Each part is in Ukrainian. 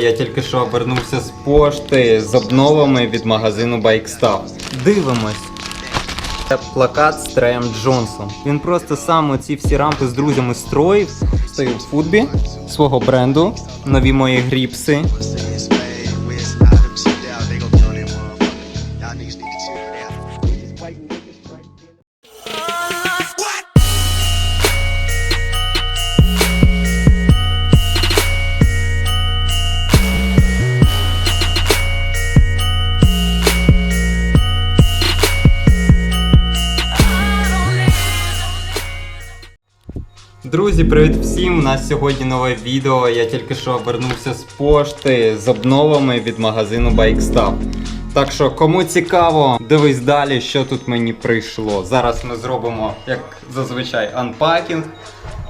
Я тільки що повернувся з пошти з обновами від магазину BikeStuff. Дивимось. Це плакат з Треєм Джонсом. Він просто сам оці всі рампи з друзями строїв. Стою в футбі свого бренду, нові мої гріпси. Друзі, привіт всім! У нас сьогодні нове відео. Я тільки що вернувся з пошти з обновами від магазину BikeStuff. Так що, кому цікаво, дивись далі, що тут мені прийшло. Зараз ми зробимо, як зазвичай, анпакінг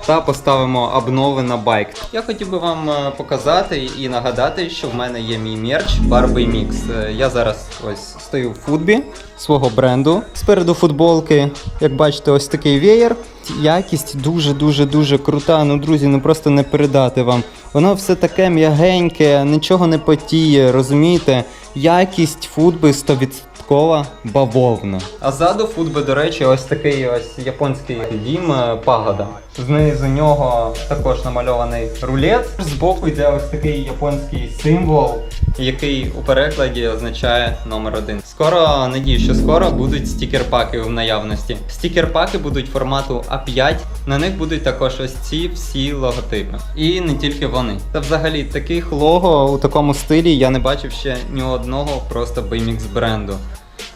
та поставимо обнови на байк. Я хотів би вам е, показати і нагадати, що в мене є мій мерч Barbie Mix. Е, Я зараз ось стою в футбі свого бренду. Спереду футболки, як бачите, ось такий веєр. Якість дуже-дуже дуже крута. Ну, друзі, ну просто не передати вам. Воно все таке м'ягеньке, нічого не потіє, розумієте? Якість футби 100% бавовна. А ззаду футби, до речі, ось такий ось японський дім е, пагода. Знизу нього також намальований рулет. Збоку йде ось такий японський символ, який у перекладі означає номер один. Скоро надію, що скоро будуть стікер-паки в наявності. Стікер-паки будуть формату А5. На них будуть також ось ці всі логотипи. І не тільки вони. Та взагалі таких лого у такому стилі я не бачив ще ні одного просто BMX бренду.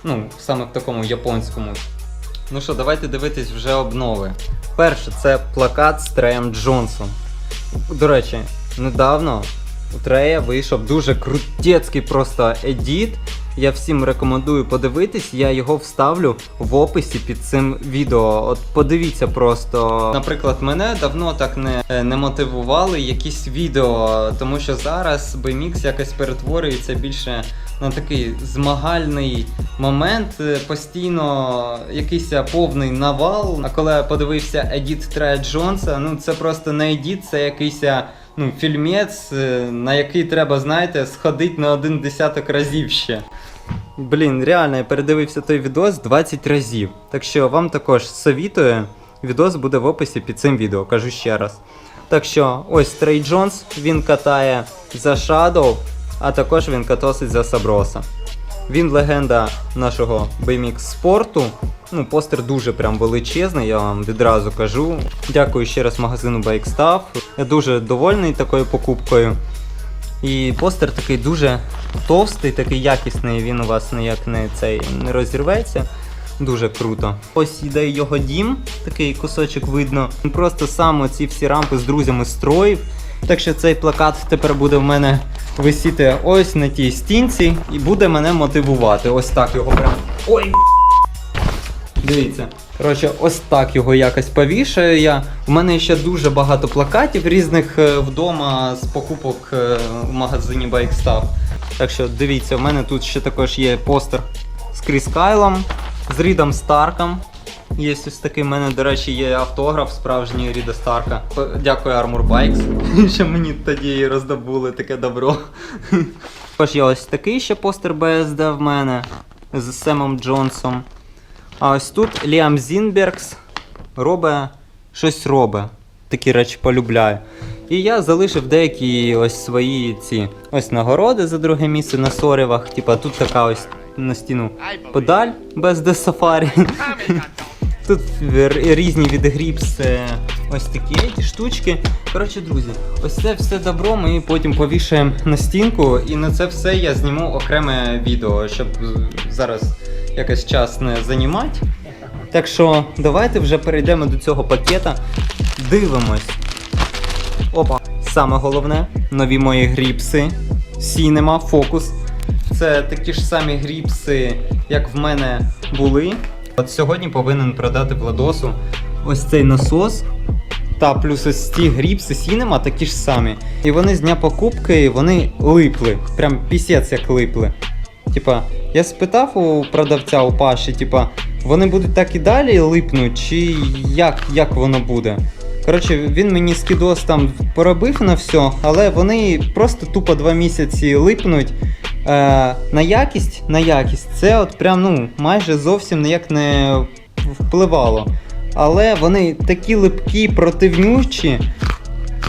Ну, саме в такому японському. Ну що, давайте дивитись вже обнови. Перше, це плакат з Треєм Джонсом. До речі, недавно у Трея вийшов дуже крутецький просто едіт. Я всім рекомендую подивитись, я його вставлю в описі під цим відео. От подивіться просто. Наприклад, мене давно так не, не мотивували якісь відео, тому що зараз BMX якось перетворюється більше на такий змагальний момент. Е, Постійно якийсь повний навал. А коли я подивився Едіт Трея Джонса, ну це просто не едіт, це якийсь ну, фільмець, е, на який треба, знаєте, сходити на один десяток разів ще. Блін, реально, я передивився той відос 20 разів. Так що вам також совітую. Відос буде в описі під цим відео, кажу ще раз. Так що, ось Трей Джонс, він катає за Shadow, а також він катосить за Саброса. Він легенда нашого BMX спорту. Ну, постер дуже прям величезний, я вам відразу кажу. Дякую ще раз магазину BikeStuff. Я дуже довольний такою покупкою. І постер такий дуже товстий, такий якісний, він у вас ніяк не цей не розірветься. Дуже круто. Ось іде його дім, такий кусочок видно. Він просто сам оці всі рампи з друзями строїв. Так що цей плакат тепер буде в мене висіти ось на тій стінці і буде мене мотивувати. Ось так його прям. Ой! Дивіться. Коротше, ось так його якось повішаю я. У мене ще дуже багато плакатів різних е, вдома з покупок е, в магазині BikeStuff. Так що дивіться, в мене тут ще також є постер з Кріс Кайлом, з Рідом Старком. Є ось такий, в мене, до речі, є автограф справжній Ріда Старка. Дякую Armor Bikes, що мені тоді роздобули таке добро. Також є ось такий ще постер BSD в мене з Семом Джонсом. А ось тут Ліам Зінбергс робить щось робить. Такі речі полюбляю. І я залишив деякі ось свої ці ось нагороди за друге місце на соревах. Типа тут така ось на стіну педаль без де сафарі. Тут різні відгріпс, е, ось такі ті штучки. Коротше, друзі, ось це все добро ми потім повішаємо на стінку, і на це все я зніму окреме відео, щоб зараз якось час не займати. Так що давайте вже перейдемо до цього пакета. Дивимось. Опа, саме головне, нові мої гріпси. Cinema Focus. Це такі ж самі гріпси, як в мене були. От сьогодні повинен продати Владосу ось цей насос. Та плюс ось ці гріпси Cinema такі ж самі. І вони з дня покупки вони липли. Прям пісець як липли. Типа, я спитав у продавця у Паші, типа, вони будуть так і далі липнуть, чи як, як воно буде? Коротше, він мені скідос там поробив на все, але вони просто тупо два місяці липнуть. Е, на якість, на якість, це от прям ну майже зовсім ніяк не впливало. Але вони такі липкі, противнючі.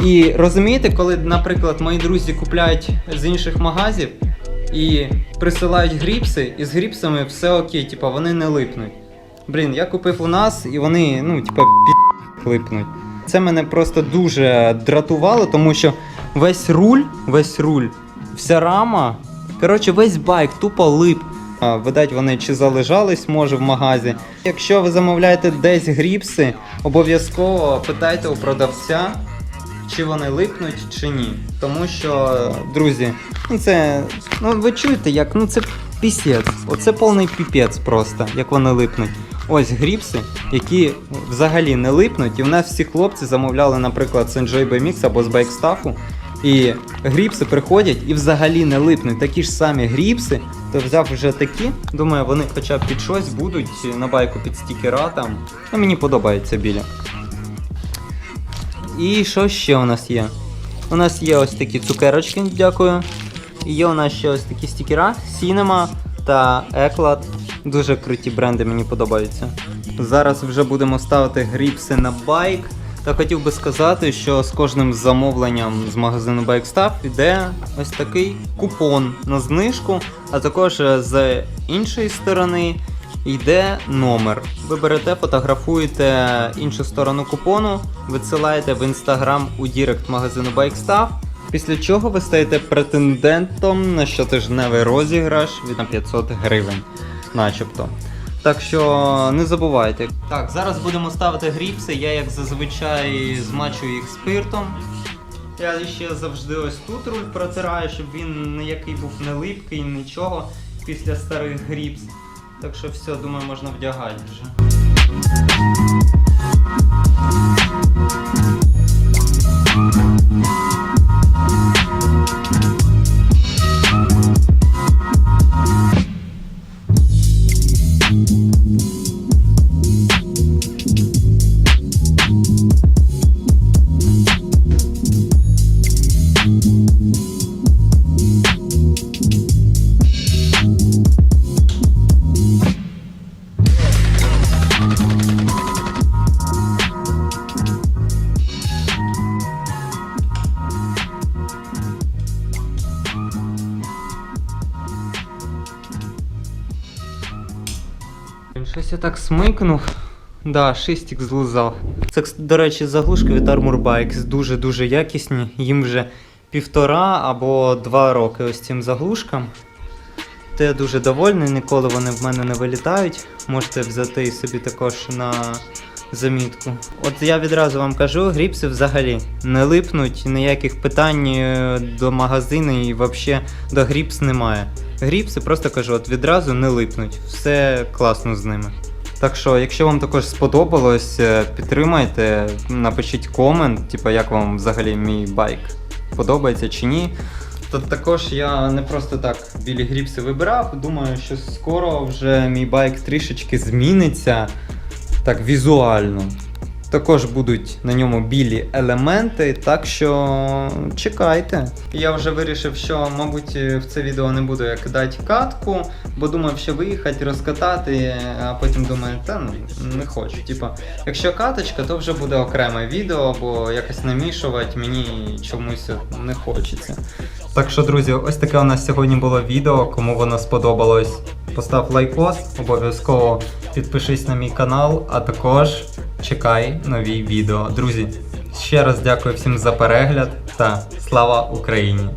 І розумієте, коли, наприклад, мої друзі купляють з інших магазів і присилають гріпси, і з гріпсами все окей, типа вони не липнуть. Блін, я купив у нас, і вони, ну, типа, пі липнуть. Це мене просто дуже дратувало, тому що весь руль, весь руль, вся рама, коротше, весь байк тупо лип. А, Видать, вони чи залежались, може, в магазі. Якщо ви замовляєте десь гріпси, обов'язково питайте у продавця, чи вони липнуть, чи ні. Тому що, друзі, ну це. Ну ви чуєте, як ну це пісець. Оце повний піпець просто, як вони липнуть. Ось гріпси, які взагалі не липнуть. І в нас всі хлопці замовляли, наприклад, Enjoy BMX або з байкстафу. І гріпси приходять і взагалі не липнуть. Такі ж самі гріпси, то взяв вже такі. Думаю, вони хоча б під щось будуть на байку під стікера там. Ну, мені подобається біля. І що ще у нас є? У нас є ось такі цукерочки, дякую. Є у нас ще ось такі стікера Cinema та Eclat. Дуже круті бренди, мені подобаються. Зараз вже будемо ставити гріпси на байк. Та хотів би сказати, що з кожним замовленням з магазину BikeStuff йде ось такий купон на знижку, а також е, з іншої сторони йде номер. Ви берете, фотографуєте іншу сторону купону, висилаєте в інстаграм у Дірект магазину BikeStuff, після чого ви стаєте претендентом на щотижневий розіграш на 500 гривень, начебто. Так що не забувайте. Так, зараз будемо ставити гріпси. Я як зазвичай змачую їх спиртом. Я ще завжди ось тут руль протираю, щоб він ніякий був не липкий, нічого після старих гріпс. Так що все, думаю, можна вдягати вже. Блін, Щось я так смикнув. Да, шистик злизав. Це, до речі, заглушки від Armor Bikes дуже-дуже якісні. Їм вже півтора або два роки ось цим заглушкам. То я дуже довольний, ніколи вони в мене не вилітають. Можете взяти собі також на замітку. От я відразу вам кажу, гріпси взагалі не липнуть, ніяких питань е, до магазину і взагалі до гріпс немає. Гріпси просто кажу, от відразу не липнуть. Все класно з ними. Так що, якщо вам також сподобалось, е, підтримайте, напишіть комент, типу, як вам взагалі мій байк подобається чи ні. То також я не просто так білі гріпси вибирав. Думаю, що скоро вже мій байк трішечки зміниться так візуально. Також будуть на ньому білі елементи, так що чекайте. Я вже вирішив, що, мабуть, в це відео не буду я кидати катку, бо думав, що виїхати, розкатати, а потім думаю, та ну не хочу. Типа, якщо каточка, то вже буде окреме відео, бо якось намішувати мені чомусь не хочеться. Так що, друзі, ось таке у нас сьогодні було відео. Кому воно сподобалось, постав лайкос, обов'язково підпишись на мій канал, а також чекай нові відео. Друзі, ще раз дякую всім за перегляд та слава Україні!